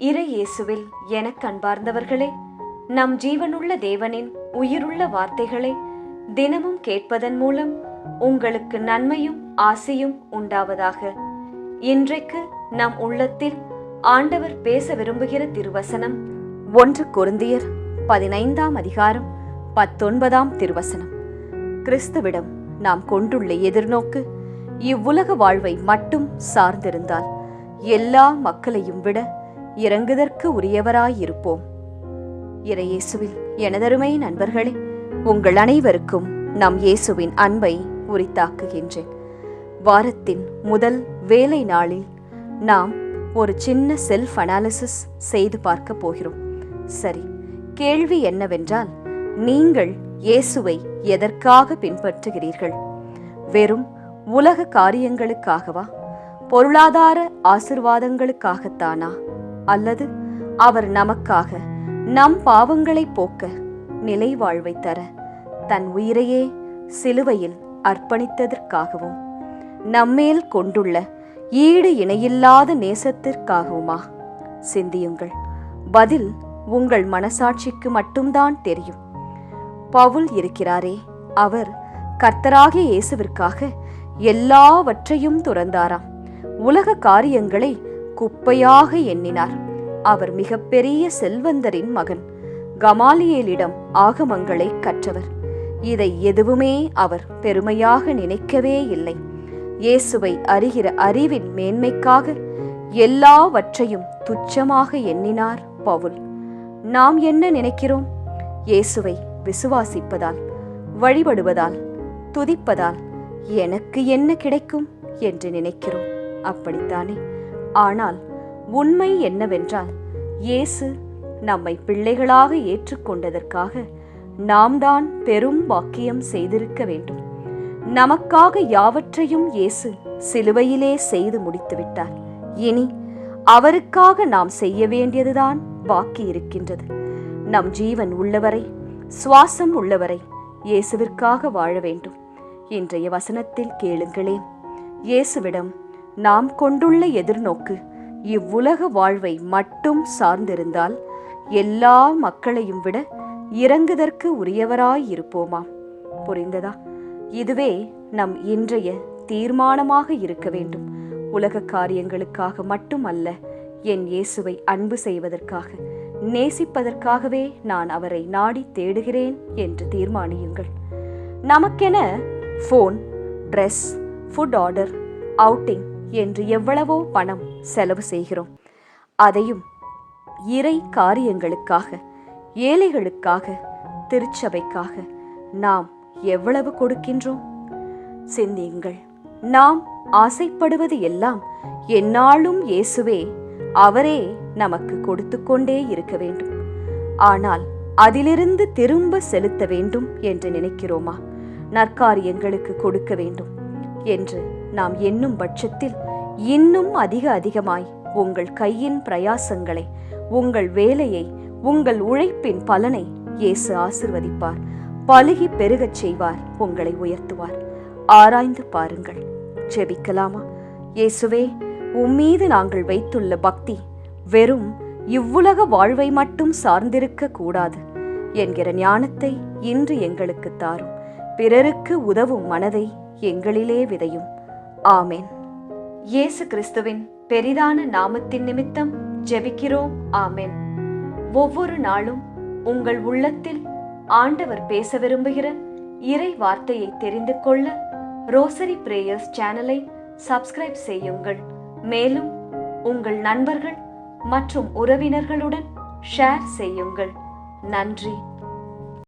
இறை இயேசுவில் எனக் அன்பார்ந்தவர்களே நம் ஜீவனுள்ள தேவனின் உயிருள்ள வார்த்தைகளை தினமும் கேட்பதன் மூலம் உங்களுக்கு நன்மையும் ஆசையும் உண்டாவதாக. இன்றைக்கு நம் உள்ளத்தில் ஆண்டவர் பேச விரும்புகிற திருவசனம் ஒன்று குருந்தியர் பதினைந்தாம் அதிகாரம் பத்தொன்பதாம் திருவசனம். கிறிஸ்துவிடம் நாம் கொண்டுள்ள எதிர்நோக்கு இவ்வுலக வாழ்வை மட்டும் சார்ந்திருந்தால் எல்லா மக்களையும் விட இறங்குதற்கு உரியவராயிருப்போம். இறையேசுவில் எனதருமை நண்பர்களே உங்கள் அனைவருக்கும் நம் இயேசுவின் அன்பை உரித்தாக்குகின்றேன். வாரத்தின் முதல் வேலை நாளில் நாம் ஒரு சின்ன செல்ஃப் அனாலிசிஸ் செய்து பார்க்க போகிறோம். சரி கேள்வி என்னவென்றால் நீங்கள் இயேசுவை எதற்காக பின்பற்றுகிறீர்கள்? வெறும் உலக காரியங்களுக்காகவா? பொருளாதார ஆசிர்வாதங்களுக்காகத்தானா? அல்லது அவர் நமக்காக நம் பாவங்களை போக்க நிலை வாழ்வை தர தன் உயிரையே சிலுவையில் அர்ப்பணித்ததற்காகவும் நம்மேல் கொண்டுள்ள ஈடு இணையில்லாத நேசத்திற்காகவுமா? சிந்தியுங்கள். பதில் உங்கள் மனசாட்சிக்கு மட்டும்தான் தெரியும். பவுல் இருக்கிறாரே அவர் கர்த்தராகிய இயேசுவிற்காக எல்லாவற்றையும் துறந்தாராம். உலக காரியங்களை குப்பையாக எண்ணினார். அவர் மிகப்பெரிய செல்வந்தரின் மகன். கமாலியலிடம் ஆகமங்களை கற்றவர். இதை எதுவுமே அவர் பெருமையாக நினைக்கவே இல்லை. இயேசுவை அறிகிற அறிவின் மேன்மைக்காக எல்லாவற்றையும் துச்சமாக எண்ணினார் பவுல். நாம் என்ன நினைக்கிறோம்? இயேசுவை விசுவாசிப்பதால் வழிபடுவதால் துதிப்பதால் எனக்கு என்ன கிடைக்கும் என்று நினைக்கிறோம்? அப்படித்தானே? ஆனால் உண்மை என்னவென்றால் இயேசு நம்மை பிள்ளைகளாக ஏற்றுக்கொண்டதற்காக நாம் தான் பெரும் வாக்கியம் செய்திருக்க வேண்டும். நமக்காக யாவற்றையும் இயேசு சிலுவையிலே செய்து முடித்துவிட்டார். இனி அவருக்காக நாம் செய்ய வேண்டியதுதான் பாக்கி இருக்கின்றது. நம் ஜீவன் உள்ளவரை சுவாசம் உள்ளவரை இயேசுவிற்காக வாழ வேண்டும். இன்றைய வசனத்தில் கேளுங்களேன். இயேசுவிடம் நாம் கொண்டுள்ள எதிர்நோக்கு இவ்வுலக வாழ்வை மட்டும் சார்ந்திருந்தால் எல்லா மக்களையும் விட இறங்குதற்கு உரியவராயிருப்போமாம் புரிந்ததா? இதுவே நம் இன்றைய தீர்மானமாக இருக்க வேண்டும். உலக காரியங்களுக்காக மட்டுமல்ல என் இயேசுவை அன்பு செய்வதற்காக நேசிப்பதற்காகவே நான் அவரை நாடி தேடுகிறேன் என்று தீர்மானியுங்கள். நமக்கென phone dress food order outing என்று எவ்வளவோ பணம் செலவு செய்கிறோம். அதையும் இறை காரியங்களுக்காக ஏழைகளுக்காக திருச்சபைக்காக நாம் எவ்வளவு கொடுக்கின்றோம்? சிந்தியுங்கள். நாம் ஆசைப்படுவது எல்லாம் எந்நாளும் இயேசுவே அவரே நமக்கு கொடுத்து கொண்டே இருக்க வேண்டும். ஆனால் அதிலிருந்து திரும்ப செலுத்த வேண்டும் என்று நினைக்கிறோமா? நற்காரியங்களுக்கு கொடுக்க வேண்டும் என்று நாம் எண்ணும் பட்சத்தில் இன்னும் அதிக அதிகமாய் உங்கள் கையின் பிரயாசங்களை உங்கள் வேலையை உங்கள் உழைப்பின் பலனை இயேசு ஆசிர்வதிப்பார். பழுகி பெருகச் செய்வார் உங்களை உயர்த்துவார். ஆராய்ந்து பாருங்கள். ஜெபிக்கலாமா? இயேசுவே உம்மீது நாங்கள் வைத்துள்ள பக்தி வெறும் இவ்வுலக வாழ்வை மட்டும் சார்ந்திருக்க கூடாது. என்கிற ஞானத்தை இன்று எங்களுக்கு தாரும். பிறருக்கு உதவும் மனதை எங்களிலே விதையும். ஆமேன். இயேசு கிறிஸ்துவின் பெரிதான நாமத்தின் நிமித்தம் ஜெபிக்கிறோம். ஆமென். ஒவ்வொரு நாளும் உங்கள் உள்ளத்தில் ஆண்டவர் பேச விரும்புகிற இறை வார்த்தையை தெரிந்து கொள்ள ரோசரி பிரேயர்ஸ் சேனலை சப்ஸ்கிரைப் செய்யுங்கள். மேலும் உங்கள் நண்பர்கள் மற்றும் உறவினர்களுடன் ஷேர் செய்யுங்கள். நன்றி.